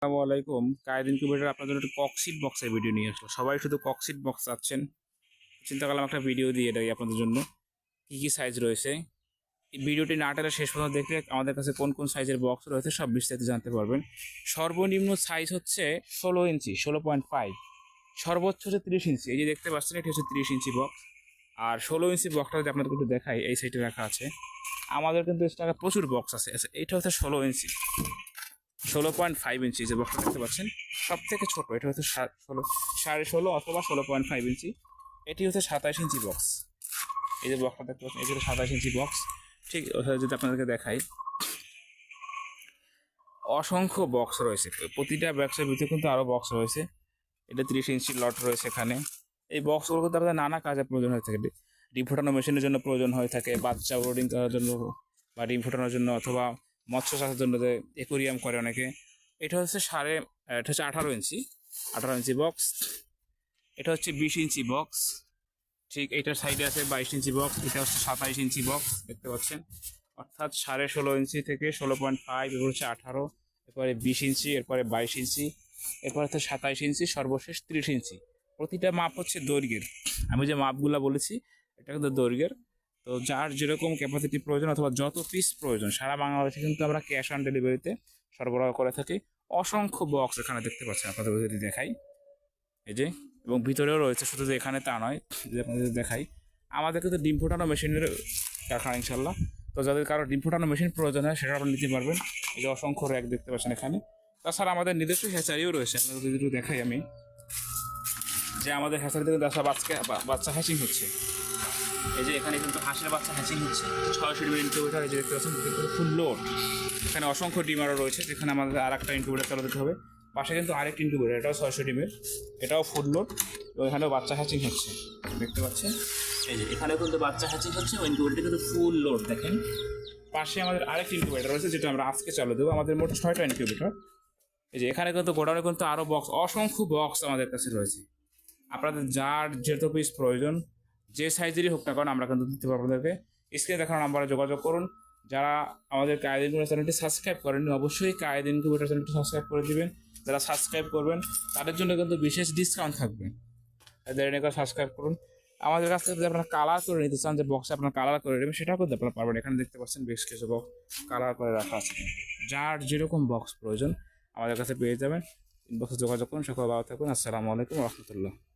আসসালামু আলাইকুম। Quaid incubator আপনাদের জন্য একটা ককসিট বক্সের ভিডিও নিয়ে আসলো সবাই শুধু ককসিট বক্স চাচ্ছেন। চিন্তা করলাম একটা ভিডিও দিয়ে দেয় আপনাদের জন্য। কী কী সাইজ রয়েছে? ভিডিওটি না টেলে শেষ পর্যন্ত দেখলে আমাদের কাছে কোন কোন সাইজের বক্স রয়েছে সব বিস্তারিত জানতে পারবেন। সর্বনিম্ন সাইজ হচ্ছে ষোলো ইঞ্চি ষোলো পয়েন্ট ফাইভ সর্বোচ্চ হচ্ছে তিরিশ ইঞ্চি। এই যে দেখতে পাচ্ছেন এটি হচ্ছে তিরিশ ইঞ্চি বক্স আর ষোলো ইঞ্চি বক্সটা যদি আপনাদের একটু দেখাই এই সাইডে রাখা আছে। আমাদের কিন্তু এক্সট্রা প্রচুর বক্স আছে। আচ্ছা, এইটা হচ্ছে ষোলো ইঞ্চি। ষোলো পয়েন্ট ফাইভ ইঞ্চি যে বক্সটা দেখতে পাচ্ছেন সব থেকে ছোটো, এটা হচ্ছে ষোলো, সাড়ে ষোলো অথবা ষোলো পয়েন্ট ফাইভ ইঞ্চি এটি হচ্ছে সাতাশ ইঞ্চি বক্স এই যে বক্সটা দেখতে পাচ্ছেন, এটি হচ্ছে সাতাশ ইঞ্চি বক্স ঠিক ওখানে যদি আপনাদেরকে দেখাই, অসংখ্য বক্স রয়েছে, প্রতিটা বক্সের ভিতরে কিন্তু আরও বক্স রয়েছে। এটা তিরিশ ইঞ্চি লট রয়েছে এখানে। এই বক্সগুলো কিন্তু আপনাদের নানা কাজে প্রয়োজন হয়ে থাকে ডিম ফোটানো মেশিনের জন্য প্রয়োজন হয়ে থাকে, বাচ্চা ব্রোডিং করার জন্য বা ডিম ফোটানোর জন্য অথবা মৎস্য চাষের জন্য যে একুরিয়াম করে অনেকে, এটা হচ্ছে সাড়ে, এটা হচ্ছে আঠারো ইঞ্চি আঠারো ইঞ্চি বক্স এটা হচ্ছে বিশ ইঞ্চি বক্স ঠিক এটার সাইডে আছে বাইশ ইঞ্চি বক্স এটা হচ্ছে সাতাইশ ইঞ্চি বক্স দেখতে পাচ্ছেন? অর্থাৎ সাড়ে ষোলো ইঞ্চি থেকে ষোলো পয়েন্ট ফাইভ এরপর হচ্ছে আঠারো, এরপরে বিশ ইঞ্চি, এরপরে বাইশ ইঞ্চি, এরপর হচ্ছে সাতাইশ ইঞ্চি, সর্বশেষ ত্রিশ ইঞ্চি। প্রতিটা মাপ হচ্ছে দৈর্ঘ্যের। আমি যে মাপগুলো বলেছি, এটা কিন্তু দৈর্ঘ্যের। তো যার যেরকম ক্যাপাসিটি প্রয়োজন অথবা যত পিস প্রয়োজন, সারা বাংলাদেশে কিন্তু আমরা ক্যাশ অন ডেলিভারিতে সরবরাহ করে থাকি। অসংখ্য বক্স এখানে দেখতে পাচ্ছেন, আপনাদের যদি দেখাই। এই যে, এবং ভিতরেও রয়েছে, শুধু যে এখানে তা নয় যদি আপনাদের দেখাই। আমাদের কিন্তু ডিম ফোটানো মেশিনের কারখানা ইনশাল্লাহ তো যাদের কারও ডিম ফোটানো মেশিন প্রয়োজন হয়, সেটা আপনারা নিতে পারবেন। এই যে অসংখ্য র্যাক দেখতে পাচ্ছেন এখানে। তাছাড়া আমাদের নিজস্ব হ্যাচারিও রয়েছে, আপনাদের যদি একটু দেখাই আমি। যে আমাদের হ্যাচারি থেকে দেখা বাচ্চা বাচ্চা হ্যাচিং হচ্ছে। এই যে এখানে কিন্তু হাঁসের বাচ্চা হ্যাচিং হচ্ছে। ছয়শো ডিমের ইনকিউবেটার এই যে দেখতে পাচ্ছেন ফুল লোড এখানে অসংখ্য ডিম আরও রয়েছে যেখানে আমাদের আর একটা ইনকিউবেটার চালু দিতে হবে। পাশে কিন্তু আরেকটি ইনকিউবেটার এটাও ছয়শো ডিমের, এটাও ফুল লোড এখানেও বাচ্চা হ্যাচিং হচ্ছে। দেখতে পাচ্ছেন? এই যে এখানে কিন্তু বাচ্চা হ্যাচিং হচ্ছে ওই ইনকিউবেটার কিন্তু ফুল লোড দেখেন। পাশে আমাদের আরেকটি ইনকিউবেটার রয়েছে, যেটা আমরা আজকে চালু দেবো, আমাদের মোট ছয়টা ইনকিউবেটার এই যে এখানে কিন্তু গোডাউনে কিন্তু আরও বক্স অসংখ্য বক্স আমাদের কাছে রয়েছে। আপনাদের যার যেত পিস প্রয়োজন যে সাইজেরই হোক না কারণ আমরা কিন্তু দিতে পারব আপনাদেরকে। স্ক্রিনে দেখানো নাম্বারে যোগাযোগ করুন। যারা আমাদের কায়েদ ইনকিউবেটার চ্যানেলটি সাবস্ক্রাইব করেননি, অবশ্যই কায়েদ ইনকিউবেটার চ্যানেলটি সাবস্ক্রাইব করে দেবেন। যারা সাবস্ক্রাইব করবেন, তাদের জন্য কিন্তু বিশেষ ডিসকাউন্ট থাকবে। দেরি করে সাবস্ক্রাইব করুন। আমাদের কাছ থেকে যদি আপনারা কালার করে নিতে চান, যে বক্সে আপনার কালার করে নেবেন, সেটাও কিন্তু আপনারা পারবেন। এখানে দেখতে পাচ্ছেন বেশ কিছু বক্স কালার করে রাখা আছে। যার যেরকম বক্স প্রয়োজন, আমাদের কাছে পেয়ে যাবেন। ইনবক্সে যোগাযোগ করুন। সকল ভালো থাকুন। আসসালামু আলাইকুম রহমতুল্লাহ।